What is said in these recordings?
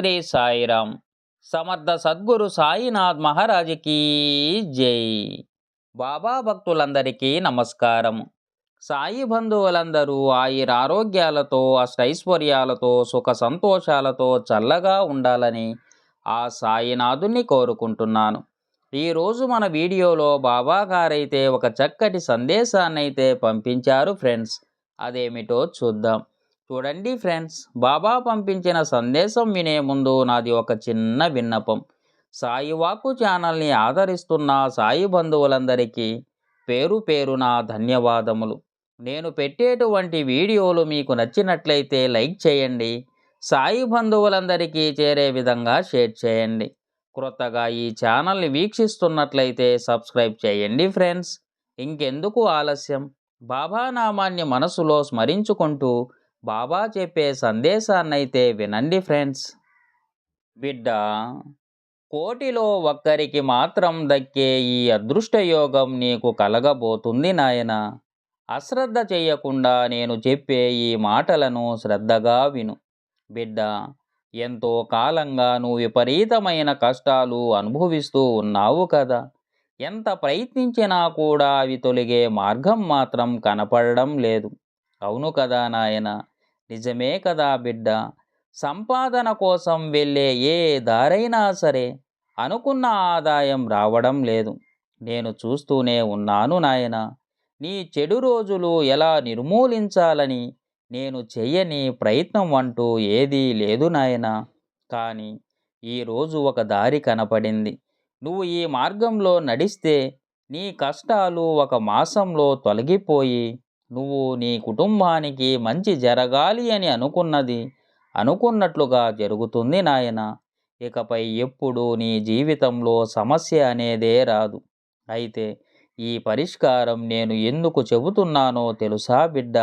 శ్రీ సాయిరామ్. సమర్థ సద్గురు సాయినాథ్ మహారాజుకి జై. బాబా భక్తులందరికీ నమస్కారం. సాయి బంధువులందరూ ఆయుర ఆరోగ్యాలతో అష్టైశ్వర్యాలతో సుఖ సంతోషాలతో చల్లగా ఉండాలని ఆ సాయినాథుని కోరుకుంటున్నాను. ఈరోజు మన వీడియోలో బాబా గారైతే ఒక చక్కటి సందేశాన్నైతే పంపించారు ఫ్రెండ్స్. అదేమిటో చూద్దాం. చూడండి ఫ్రెండ్స్ బాబా పంపించిన సందేశం వినే ముందు నాది ఒక చిన్న విన్నపం. సాయివాకు ఛానల్ని ఆదరిస్తున్న సాయి బంధువులందరికీ పేరు పేరున ధన్యవాదములు. నేను పెట్టేటువంటి వీడియోలు మీకు నచ్చినట్లయితే లైక్ చేయండి సాయి బంధువులందరికీ చేరే విధంగా షేర్ చేయండి. క్రొత్తగా ఈ ఛానల్ని వీక్షిస్తున్నట్లయితే సబ్స్క్రైబ్ చేయండి ఫ్రెండ్స్. ఇంకెందుకు ఆలస్యం? బాబా నామాన్ని మనసులో స్మరించుకుంటూ బాబా చెప్పే సందేశాన్నైతే వినండి ఫ్రెండ్స్. బిడ్డ కోటిలో ఒక్కరికి మాత్రం దక్కే ఈ అదృష్టయోగం నీకు కలగబోతుంది నాయన. అశ్రద్ధ చేయకుండా నేను చెప్పే ఈ మాటలను శ్రద్ధగా విను. బిడ్డ ఎంతో కాలంగా నువ్వు విపరీతమైన కష్టాలు అనుభవిస్తూ ఉన్నావు కదా. ఎంత ప్రయత్నించినా కూడా అవి తొలగే మార్గం మాత్రం కనపడడం లేదు. అవును కదా నాయన. నిజమే కదా బిడ్డ. సంపాదన కోసం వెళ్ళే ఏ దారైనా సరే అనుకున్న ఆదాయం రావడం లేదు. నేను చూస్తూనే ఉన్నాను నాయన. నీ చెడు రోజులు ఎలా నిర్మూలించాలని నేను చెయ్యని ప్రయత్నం అంటూ ఏదీ లేదు నాయన. కానీ ఈరోజు ఒక దారి కనపడింది. నువ్వు ఈ మార్గంలో నడిస్తే నీ కష్టాలు ఒక మాసంలో తొలగిపోయి నువ్వు నీ కుటుంబానికి మంచి జరగాలి అని అనుకున్నది అనుకున్నట్లుగా జరుగుతుంది నాయన. ఇకపై ఎప్పుడు నీ జీవితంలో సమస్య అనేదే రాదు. అయితే ఈ పరిష్కారం నేను ఎందుకు చెబుతున్నానో తెలుసా బిడ్డ?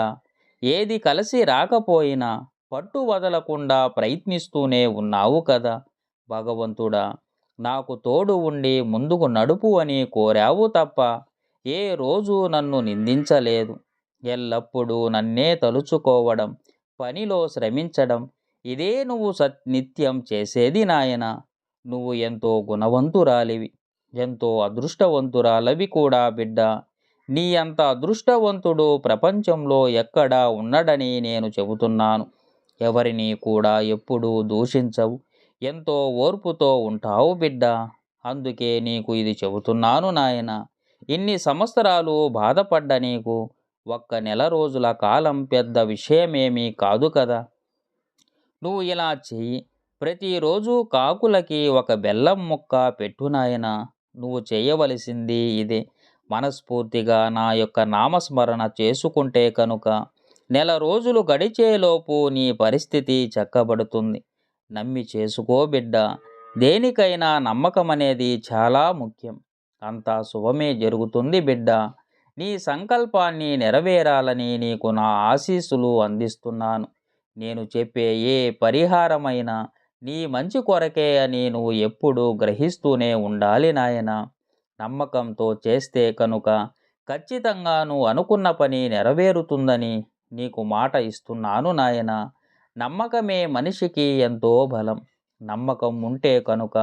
ఏది కలిసి రాకపోయినా పట్టు వదలకుండా ప్రయత్నిస్తూనే ఉన్నావు కదా. భగవంతుడా నాకు తోడు ఉండి ముందుకు నడుపు అని కోరావు తప్ప ఏ రోజు నన్ను నిందించలేదు. ఎల్లప్పుడూ నన్నే తలుచుకోవడం పనిలో శ్రమించడం ఇదే నువ్వు సత్ నిత్యం చేసేది నాయన. నువ్వు ఎంతో గుణవంతురాలివి ఎంతో అదృష్టవంతురాలవి కూడా బిడ్డ. నీ అంత అదృష్టవంతుడు ప్రపంచంలో ఎక్కడా ఉన్నడని నేను చెబుతున్నాను. ఎవరిని కూడా ఎప్పుడూ దూషించవు. ఎంతో ఓర్పుతో ఉంటావు బిడ్డ. అందుకే నీకు ఇది చెబుతున్నాను నాయన. ఇన్ని సంవత్సరాలు బాధపడ్డ నీకు ఒక్క నెల రోజుల కాలం పెద్ద విషయమేమీ కాదు కదా. నువ్వు ఇలా చెయ్యి. ప్రతిరోజు కాకులకి ఒక బెల్లం ముక్క పెట్టునాయన నువ్వు చేయవలసింది ఇదే. మనస్ఫూర్తిగా నా యొక్క నామస్మరణ చేసుకుంటే కనుక నెల రోజులు గడిచేలోపు నీ పరిస్థితి చక్కబడుతుంది. నమ్మి చేసుకో బిడ్డ. దేనికైనా నమ్మకం అనేది చాలా ముఖ్యం. అంతా శుభమే జరుగుతుంది బిడ్డ. నీ సంకల్పాన్ని నెరవేరాలని నీకు నా ఆశీస్సులు అందిస్తున్నాను. నేను చెప్పే ఏ పరిహారమైనా నీ మంచి కొరకే అని నువ్వు ఎప్పుడూ గ్రహిస్తూనే ఉండాలి నాయన. నమ్మకంతో చేస్తే కనుక ఖచ్చితంగా నువ్వు అనుకున్న పని నెరవేరుతుందని నీకు మాట ఇస్తున్నాను నాయన. నమ్మకమే మనిషికి ఎంతో బలం. నమ్మకం ఉంటే కనుక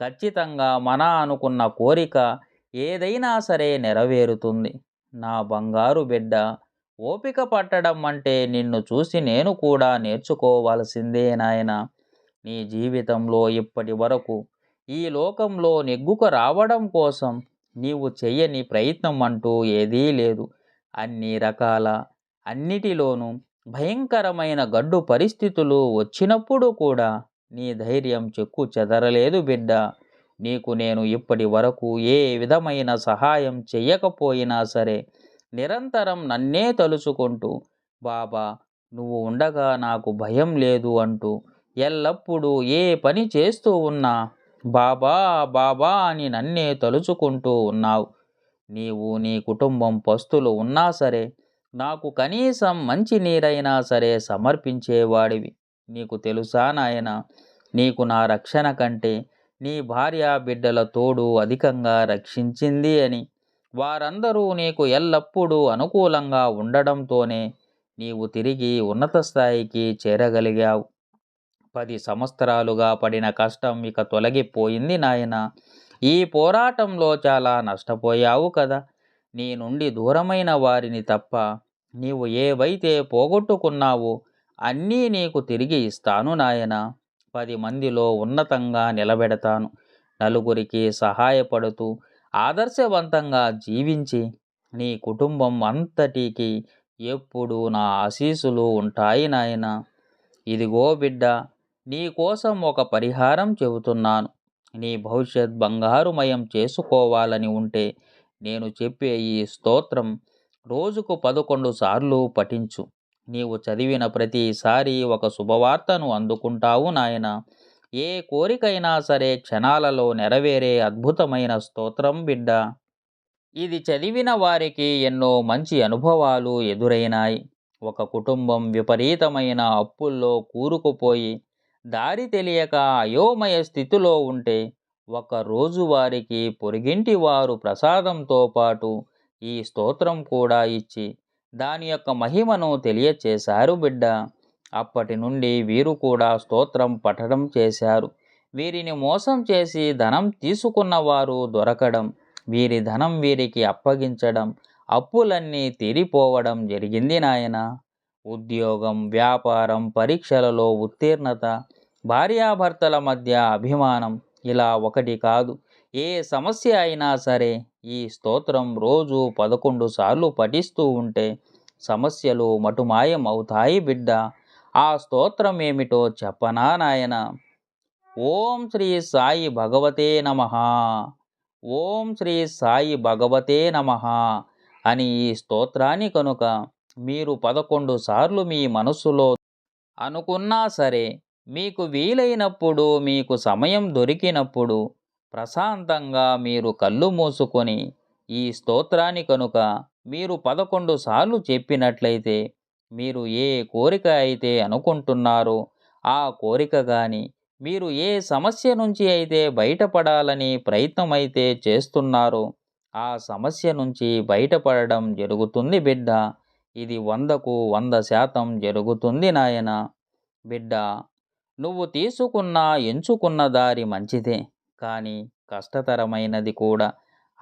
ఖచ్చితంగా మన అనుకున్న కోరిక ఏదైనా సరే నెరవేరుతుంది. నా బంగారు బిడ్డ ఓపిక పట్టడం అంటే నిన్ను చూసి నేను కూడా నేర్చుకోవాల్సిందే నాయన. నీ జీవితంలో ఇప్పటి వరకు ఈ లోకంలో నెగ్గుకు రావడం కోసం నీవు చెయ్యని ప్రయత్నం అంటూ ఏదీ లేదు. అన్ని రకాల అన్నిటిలోనూ భయంకరమైన గడ్డు పరిస్థితులు వచ్చినప్పుడు కూడా నీ ధైర్యం చెక్కు చెదరలేదు బిడ్డ. నీకు నేను ఇప్పటి వరకు ఏ విధమైన సహాయం చెయ్యకపోయినా సరే నిరంతరం నన్నే తలుచుకుంటూ బాబా నువ్వు ఉండగా నాకు భయం లేదు అంటూ ఎల్లప్పుడూ ఏ పని చేస్తూ ఉన్నా బాబా బాబా అని నన్నే తలుచుకుంటూ ఉన్నావు. నీవు నీ కుటుంబం పస్తులు ఉన్నా సరే నాకు కనీసం మంచి నీరైనా సరే సమర్పించేవాడివి. నీకు తెలుసా నాయన నీకు నా రక్షణ కంటే నీ భార్య బిడ్డల తోడు అధికంగా రక్షించింది అని. వారందరూ నీకు ఎల్లప్పుడూ అనుకూలంగా ఉండడంతోనే నీవు తిరిగి ఉన్నత స్థాయికి చేరగలిగావు. పది సంవత్సరాలుగా పడిన కష్టం ఇక తొలగిపోయింది నాయన. ఈ పోరాటంలో చాలా నష్టపోయావు కదా. నీ నుండి దూరమైన వారిని తప్ప నీవు ఏవైతే పోగొట్టుకున్నావో అన్నీ నీకు తిరిగి ఇస్తాను నాయనా. పది మందిలో ఉన్నతంగా నిలబెడతాను. నలుగురికి సహాయపడుతూ ఆదర్శవంతంగా జీవించి నీ కుటుంబం అంతటికి ఎప్పుడు నా ఆశీస్సులు ఉంటాయి నాయన. ఇదిగో బిడ్డ నీ కోసం ఒక పరిహారం చెబుతున్నాను. నీ భవిష్యత్ బంగారుమయం చేసుకోవాలని ఉంటే నేను చెప్పే ఈ స్తోత్రం రోజుకు పదకొండు సార్లు పఠించు. నీవు చదివిన ప్రతిసారి ఒక శుభవార్తను అందుకుంటావు నాయన. ఏ కోరికైనా సరే క్షణాలలో నెరవేరే అద్భుతమైన స్తోత్రం బిడ్డ. ఇది చదివిన వారికి ఎన్నో మంచి అనుభవాలు ఎదురైనాయి. ఒక కుటుంబం విపరీతమైన అప్పుల్లో కూరుకుపోయి దారి తెలియక అయోమయ స్థితిలో ఉంటే ఒక రోజు వారికి పొరిగింటి వారు ప్రసాదంతో పాటు ఈ స్తోత్రం కూడా ఇచ్చి దాని యొక్క మహిమను తెలియచేశారు బిడ్డ. అప్పటి నుండి వీరు కూడా స్తోత్రం పఠడం చేశారు. వీరిని మోసం చేసి ధనం తీసుకున్నవారు దొరకడం వీరి ధనం వీరికి అప్పగించడం అప్పులన్నీ తీరిపోవడం జరిగింది నాయన. ఉద్యోగం వ్యాపారం పరీక్షలలో ఉత్తీర్ణత భార్యాభర్తల మధ్య అభిమానం ఇలా ఒకటి కాదు. ఏ సమస్య అయినా సరే ఈ స్తోత్రం రోజు పదకొండు సార్లు పఠిస్తూ ఉంటే సమస్యలు మటుమాయం అవుతాయి బిడ్డ. ఆ స్తోత్రం ఏమిటో చెప్పనా నాయన? ఓం శ్రీ సాయి భగవతే నమ. ఓం శ్రీ సాయి భగవతే నమ అని ఈ స్తోత్రాన్ని కనుక మీరు పదకొండు సార్లు మీ మనస్సులో అనుకున్నా సరే మీకు వీలైనప్పుడు మీకు సమయం దొరికినప్పుడు ప్రశాంతంగా మీరు కళ్ళు మూసుకొని ఈ స్తోత్రాన్ని కనుక మీరు పదకొండు సార్లు చెప్పినట్లయితే మీరు ఏ కోరిక అయితే అనుకుంటున్నారో ఆ కోరిక కానీ మీరు ఏ సమస్య నుంచి అయితే బయటపడాలని ప్రయత్నం అయితే చేస్తున్నారో ఆ సమస్య నుంచి బయటపడడం జరుగుతుంది బిడ్డ. ఇది వందకు వంద శాతం జరుగుతుంది నాయన. బిడ్డ నువ్వు తీసుకున్న ఎంచుకున్న దారి మంచిదే. కానీ కష్టతరమైనది కూడా.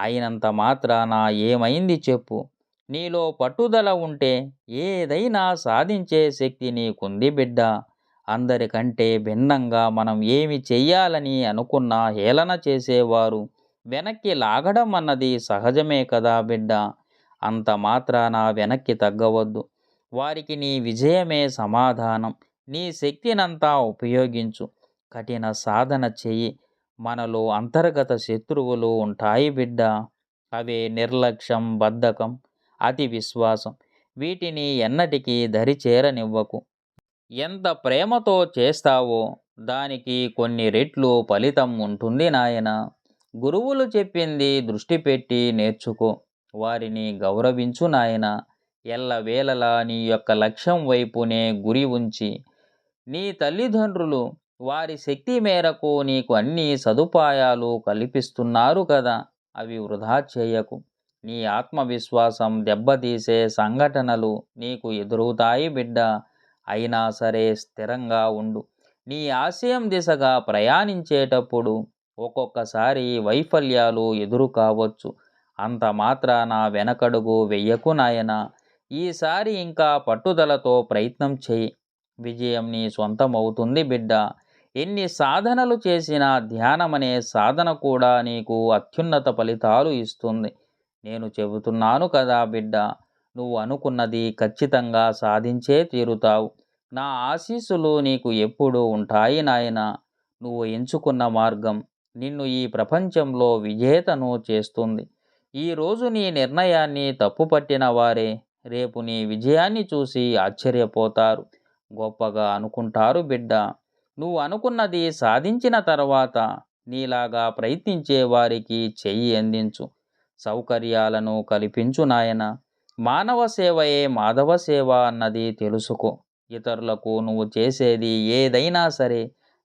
అయినంత మాత్రాన ఏమైంది చెప్పు. నీలో పట్టుదల ఉంటే ఏదైనా సాధించే శక్తి నీకుంది బిడ్డ. అందరికంటే భిన్నంగా మనం ఏమి చెయ్యాలని అనుకున్నా హేళన చేసేవారు వెనక్కి లాగడం అన్నది సహజమే కదా బిడ్డ. అంత మాత్రాన వెనక్కి తగ్గవద్దు. వారికి నీ విజయమే సమాధానం. నీ శక్తినంతా ఉపయోగించు. కఠిన సాధన చెయ్యి. మనలో అంతర్గత శత్రువులు ఉంటాయి బిడ్డ. అవే నిర్లక్ష్యం బద్ధకం అతి విశ్వాసం. వీటిని ఎన్నటికీ దరి చేరనివ్వకు ఎంత ప్రేమతో చేస్తావో దానికి కొన్ని రెట్లు ఫలితం ఉంటుంది నాయన. గురువులు చెప్పింది దృష్టి పెట్టి నేర్చుకో. వారిని గౌరవించు నాయన. ఎల్లవేళలా నీ యొక్క లక్ష్యం వైపునే గురి ఉంచి. నీ తల్లిదండ్రులు వారి శక్తి మేరకు నీకు అన్ని సదుపాయాలు కల్పిస్తున్నారు కదా అవి వృధా చేయకు. నీ ఆత్మవిశ్వాసం దెబ్బతీసే సంఘటనలు నీకు ఎదురవుతాయి బిడ్డ. అయినా సరే స్థిరంగా ఉండు. నీ ఆశయం దిశగా ప్రయాణించేటప్పుడు ఒక్కొక్కసారి వైఫల్యాలు ఎదురు కావచ్చు. అంత మాత్రాన వెనకడుగు వెయ్యకు నాయన. ఈసారి ఇంకా పట్టుదలతో ప్రయత్నం చేయి. విజయం నీ సొంతమవుతుంది బిడ్డ. ఎన్ని సాధనలు చేసినా ధ్యానమనే సాధన కూడా నీకు అత్యున్నత ఫలితాలు ఇస్తుంది. నేను చెబుతున్నాను కదా బిడ్డ నువ్వు అనుకున్నది ఖచ్చితంగా సాధించే తీరుతావు. నా ఆశీస్సులు నీకు ఎప్పుడూ ఉంటాయి నాయన. నువ్వు ఎంచుకున్న మార్గం నిన్ను ఈ ప్రపంచంలో విజేతను చేస్తుంది. ఈరోజు నీ నిర్ణయాన్ని తప్పుపట్టిన వారే రేపు నీ విజయాన్ని చూసి ఆశ్చర్యపోతారు. గొప్పగా అనుకుంటారు బిడ్డ. నువ్వు అనుకున్నది సాధించిన తర్వాత నీలాగా ప్రయత్నించే వారికి చెయ్యి అందించు. సౌకర్యాలను కల్పించు నాయన. మానవ సేవయే మాధవ సేవ అన్నది తెలుసుకో. ఇతరులకు నువ్వు చేసేది ఏదైనా సరే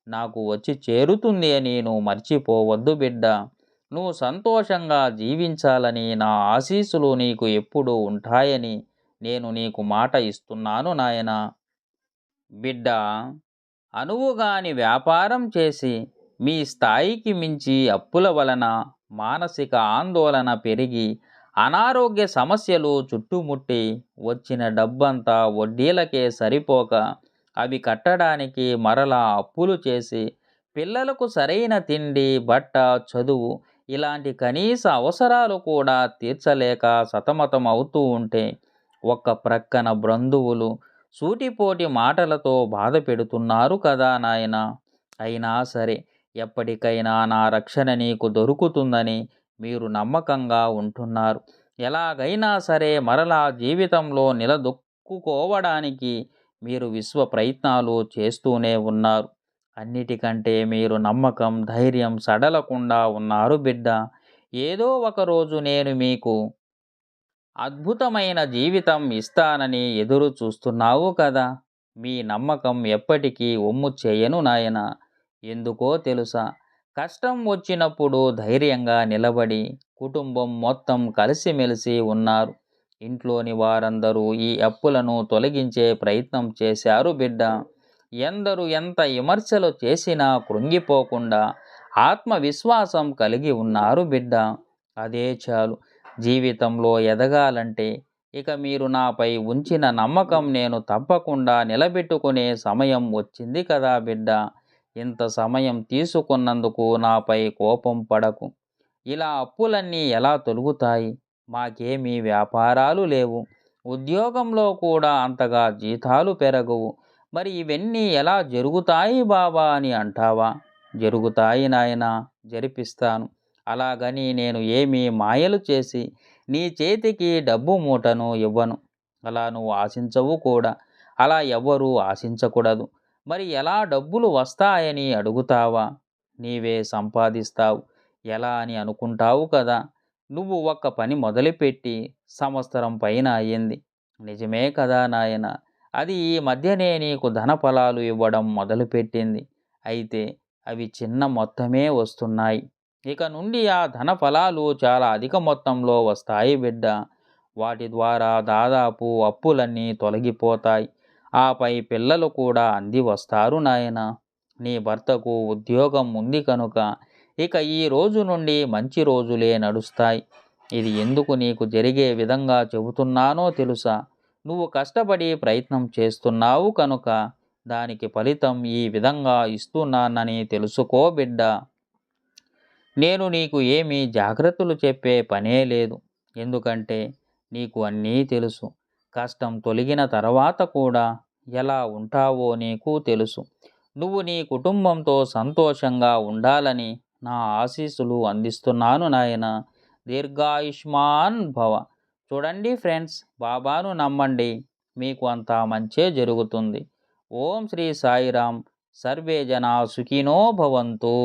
నాకు వచ్చి చేరుతుంది అని నువ్వు మర్చిపోవద్దు బిడ్డ. నువ్వు సంతోషంగా జీవించాలని నా ఆశీస్సులు నీకు ఎప్పుడూ ఉంటాయని నేను నీకు మాట ఇస్తున్నాను నాయన. బిడ్డ అనువుగాని వ్యాపారం చేసి మీ స్థాయికి మించి అప్పుల వలన మానసిక ఆందోళన పెరిగి అనారోగ్య సమస్యలు చుట్టుముట్టి వచ్చిన డబ్బంతా వడ్డీలకే సరిపోక అవి కట్టడానికి మరలా అప్పులు చేసి పిల్లలకు సరైన తిండి బట్ట చదువు ఇలాంటి కనీస అవసరాలు కూడా తీర్చలేక సతమతం అవుతూ ఉంటే ఒక్క ప్రక్కన బంధువులు సూటిపోటి మాటలతో బాధ పెడుతున్నారు కదా నాయన. అయినా సరే ఎప్పటికైనా నా రక్షణ నీకు దొరుకుతుందని మీరు నమ్మకంగా ఉంటున్నారు. ఎలాగైనా సరే మరలా జీవితంలో నిలదొక్కుకోవడానికి మీరు విశ్వ ప్రయత్నాలు చేస్తూనే ఉన్నారు. అన్నిటికంటే మీరు నమ్మకం ధైర్యం సడలకుండా ఉన్నారు బిడ్డ. ఏదో ఒకరోజు నేను మీకు అద్భుతమైన జీవితం ఇస్తానని ఎదురు చూస్తున్నావు కదా. మీ నమ్మకం ఎప్పటికీ ఒమ్ము చేయను నాయన. ఎందుకో తెలుసా? కష్టం వచ్చినప్పుడు ధైర్యంగా నిలబడి కుటుంబం మొత్తం కలిసిమెలిసి ఉన్నారు. ఇంట్లోని వారందరూ ఈ అప్పులను తొలగించే ప్రయత్నం చేశారు బిడ్డ. ఎందరు ఎంత విమర్శలు చేసినా కృంగిపోకుండా ఆత్మవిశ్వాసం కలిగి ఉన్నారు బిడ్డ. అదే చాలు. జీవితంలో ఎదగాలంటే ఇక మీరు నాపై ఉంచిన నమ్మకం నేను తప్పకుండా నిలబెట్టుకునే సమయం వచ్చింది కదా బిడ్డ. ఇంత సమయం తీసుకున్నందుకు నాపై కోపం పడకు. ఇలా అప్పులన్నీ ఎలా తొలుగుతాయి? మాకేమీ వ్యాపారాలు లేవు. ఉద్యోగంలో కూడా అంతగా జీతాలు పెరగవు. మరి ఇవన్నీ ఎలా జరుగుతాయి బాబా అని అంటావా? జరుగుతాయి నాయన జరిపిస్తాను. అలాగని నేను ఏమీ మాయలు చేసి నీ చేతికి డబ్బు మూటను ఇవ్వను. అలా నువ్వు ఆశించవు కూడా. అలా ఎవ్వరూ ఆశించకూడదు. మరి ఎలా డబ్బులు వస్తాయని అడుగుతావా? నీవే సంపాదిస్తావు. ఎలా అని అనుకుంటావు కదా. నువ్వు ఒక్క పని మొదలుపెట్టి సంవత్సరం పైన అయ్యింది. నిజమే కదా నాయన. అది ఈ మధ్యనే నీకు ధన ఫలాలు ఇవ్వడం మొదలుపెట్టింది. అయితే అవి చిన్న మొత్తమే వస్తున్నాయి. ఇక నుండి ఆ ధన ఫలాలు చాలా అధిక మొత్తంలో వస్తాయి బిడ్డ. వాటి ద్వారా దాదాపు అప్పులన్నీ తొలగిపోతాయి. ఆపై పిల్లలు కూడా అంది వస్తారు నాయన. నీ భర్తకు ఉద్యోగం ఉంది కనుక ఇక ఈ రోజు నుండి మంచి రోజులే నడుస్తాయి. ఇది ఎందుకు నీకు జరిగే విధంగా చెబుతున్నానో తెలుసా? నువ్వు కష్టపడి ప్రయత్నం చేస్తున్నావు కనుక దానికి ఫలితం ఈ విధంగా ఇస్తున్నానని తెలుసుకో బిడ్డ. నేను నీకు ఏమీ జాగ్రత్తలు చెప్పే పనే లేదు. ఎందుకంటే నీకు అన్నీ తెలుసు. కష్టం తొలగిన తర్వాత కూడా ఎలా ఉంటావో నీకు తెలుసు. నువ్వు నీ కుటుంబంతో సంతోషంగా ఉండాలని నా ఆశీస్సులు అందిస్తున్నాను నాయన. దీర్ఘాయుష్మాన్ భవ. చూడండి ఫ్రెండ్స్ బాబాను నమ్మండి. మీకు అంతా మంచే జరుగుతుంది. ఓం శ్రీ సాయిరామ్ సర్వే జనా సుఖినో భవంతు.